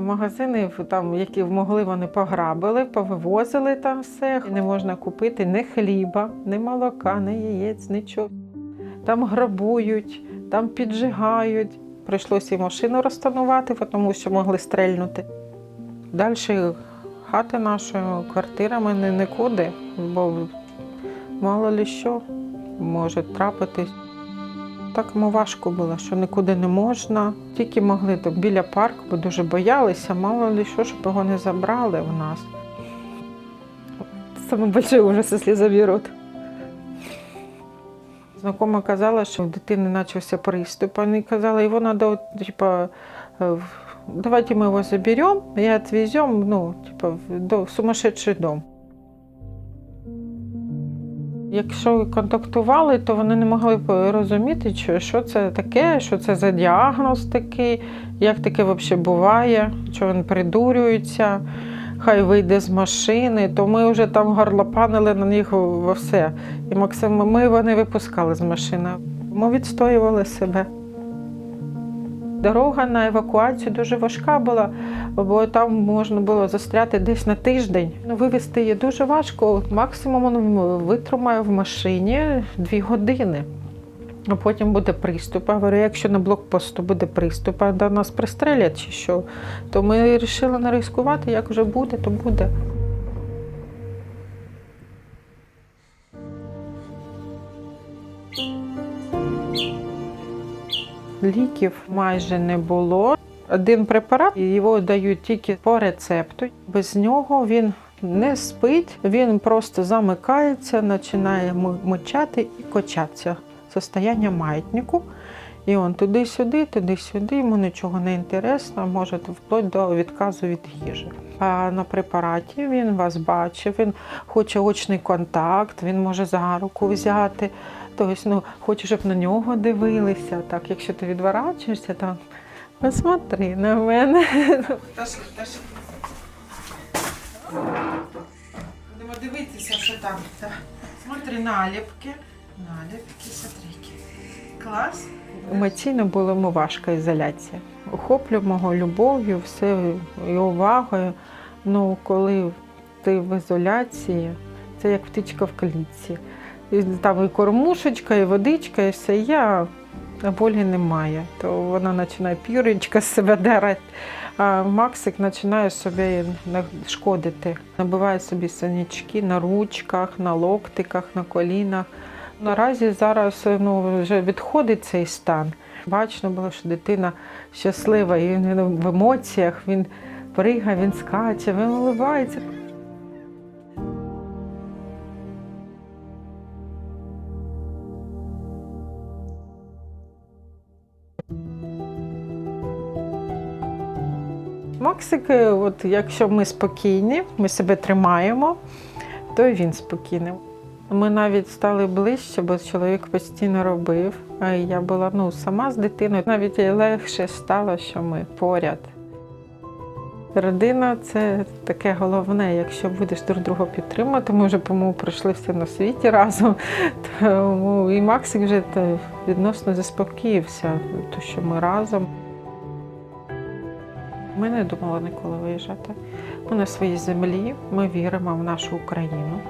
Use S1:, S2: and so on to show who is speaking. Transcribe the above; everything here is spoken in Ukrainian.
S1: Магазини, там, які могли, вони пограбили, повивозили там все. Не можна купити ні хліба, ні молока, ні яєць, нічого. Там грабують, там піджигають. Прийшлося і машину розтанувати, тому що могли стрельнути. Далі хати нашої, квартирами не нікуди, бо мало ли що може трапитись. Так йому важко було, що нікуди не можна. Тільки могли там біля парку, бо дуже боялися, мало ли що, щоб його не забрали в нас. Саме більший ужас, якщо заберуть. Знакома казала, що в дитини почався приступ. Вони казали, його треба, типа, е, давайте ми його заберемо і відвеземо ну, типа, в сумасшедший дом. Якщо контактували, то вони не могли б розуміти, що- це таке, що це за діагноз такий, як таке взагалі буває, що він придурюється, хай вийде з машини, то ми вже там горлопанили на них во все. І Максим, ми не випускали з машини. Ми відстоювали себе. Дорога на евакуацію дуже важка була, бо там можна було застряти десь на тиждень. Ну, Вивезти її дуже важко. Максимум він витримає в машині дві години. А потім буде приступ. Я говорю, якщо на блокпосту буде приступ, а до нас пристрелять чи що, то ми вирішили не ризикувати, як вже буде, то буде. Ліків майже не було. Один препарат його дають тільки по рецепту. Без нього він не спить, він просто замикається, починає мочати і кочатися. Состояння маятнику. І он туди-сюди, туди-сюди, йому нічого не інтересно, може вплоть до відказу від їжі. На препараті він вас бачить, він хоче очний контакт, він може за руку взяти. Тобто, ну, хоче, щоб на нього дивилися. Так, якщо ти відворачуєшся, то посмотри на мене. Будемо дивитися, що там. Смотри, наліпки. Наліпки, смотрики. Клас. Емоційно було йому важка ізоляція. Охоплюємо любов'ю, все і увагою. Ну, коли ти в ізоляції, це як птичка в клітці. І там і кормушечка, і водичка, і все а болі немає. То вона починає пірочка з себе дерати, а Максик починає собі шкодити. Набиває собі синячки на ручках, на локтиках, на колінах. Наразі зараз ну, вже відходить цей стан. Бачно було, що дитина щаслива, і він в емоціях, він пригає, він скаче, він виливається. Максик, е, от якщо ми спокійні, ми себе тримаємо, то і він спокійний. Ми навіть стали ближче, бо чоловік постійно робив. А я була ну, сама з дитиною. Навіть легше стало, що ми поряд. Родина це таке головне. Якщо будеш друг друга підтримувати, ми вже по-моєму пройшли все на світі разом. Тому і Максик вже відносно заспокоївся, то що ми разом. Ми не думали ніколи виїжджати. Ми на своїй землі, ми віримо в нашу Україну.